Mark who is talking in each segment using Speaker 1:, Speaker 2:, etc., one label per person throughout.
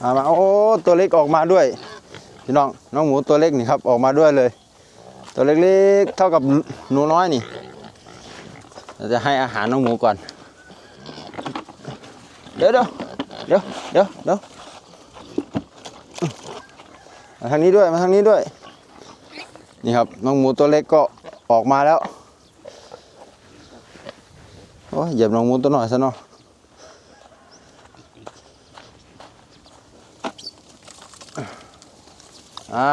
Speaker 1: เอามาโอ้ตัวเล็กออกมาด้วยพี่น้องน้องหมูตัวเล็กนี่ครับออกมาด้วยเลย ตัวเล็กๆเท่ากับหนูน้อยนี่เราจะให้อาหารน้องหมูก่อน เดี๋ยวเดี๋ยวเดี๋ยวเดี๋ยวเดี๋ยวมาทางนี้ด้วยมาทางนี้ด้วย นี่ครับน้องหมูตัวเล็กก็ออกมาแล้วโอ้ยเหยียบน้องหมูตัวหน่อยซะเนาะ อ่า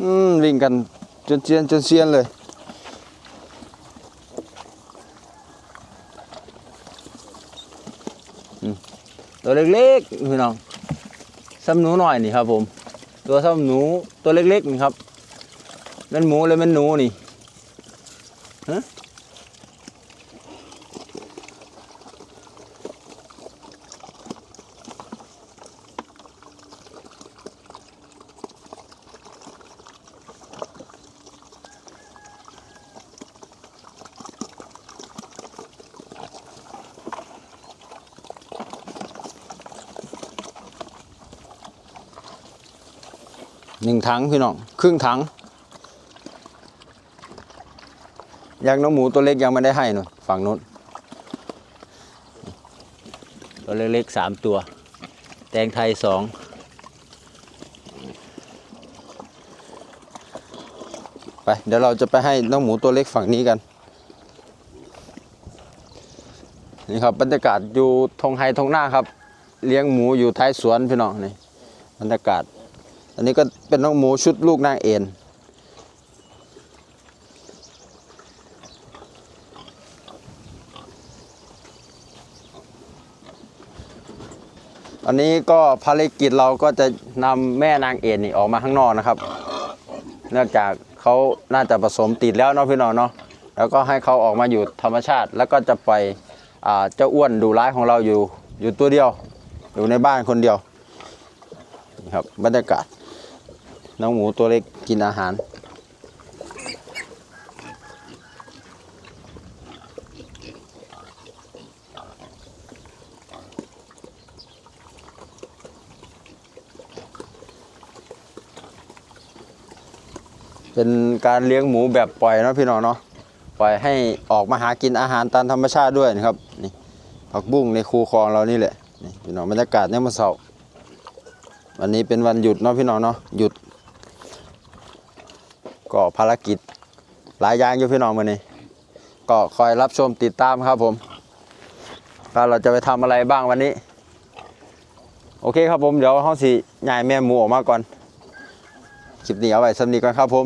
Speaker 1: อืมวิ่งกันจนเซียนจนเซียนเลยตัวเล็กๆพี่น้องซ้ำหนูหน่อยนี่ครับผม ตัวซ้ำหนูตัวเล็กๆนี่ครับเป็นหมูเลยเป็นหนูนี่ฮะ หนึ่งถังพี่น้องครึ่งถังยังน้องหมูตัวเล็กยังไม่ได้ให้หนูนฝั่งนู้นตัวเล็กๆสามตัว แตงไทยสองไปเดี๋ยวเราจะไปให้น้องหมูตัวเล็กฝั่งนี้กันนี่ครับบรรยากาศอยู่ทงไฮทงหน้าครับ เลี้ยงหมูอยู่ท้ายสวนพี่น้องนี่บรรยากาศ อันนี้ก็เป็นน้องหมูชุดลูกนางเอ็นอันนี้ก็ภารกิจเราก็จะนำแม่นางเอ็นนี่ออกมาข้างนอกนะครับ เนื่องจากเขาน่าจะผสมติดแล้วเนาะพี่น้องเนาะแล้วก็ให้เขาออกมาอยู่ธรรมชาติ แล้วก็จะไปเจ้าอ้วนดูร้ายของเราอยู่อยู่ตัวเดียว อยู่ในบ้านคนเดียวครับบรรยากาศ น้องหมูตัวเล็กกินอาหาร เป็นการเลี้ยงหมูแบบปล่อยเนาะพี่น้องเนาะปล่อยให้ออกมาหากินอาหารตามธรรมชาติด้วยนะครับนี่ผักบุ้งในคูคลองเรานี่แหละนี่พี่น้องบรรยากาศเนี่ยมมันเสาร์วันนี้เป็นวันหยุดเนาะพี่น้องเนาะหยุด ก็ภารกิจหลายอย่างอยู่พี่น้องวันนี้ ก็คอยรับชมติดตามครับผมว่าเราจะไปทำอะไรบ้างวันนี้ โอเคครับผมเดี๋ยวห้องสีใหญ่แม่หมูออกมาก่อนคลิปนี้เอาไว้สำนีก่อนครับผม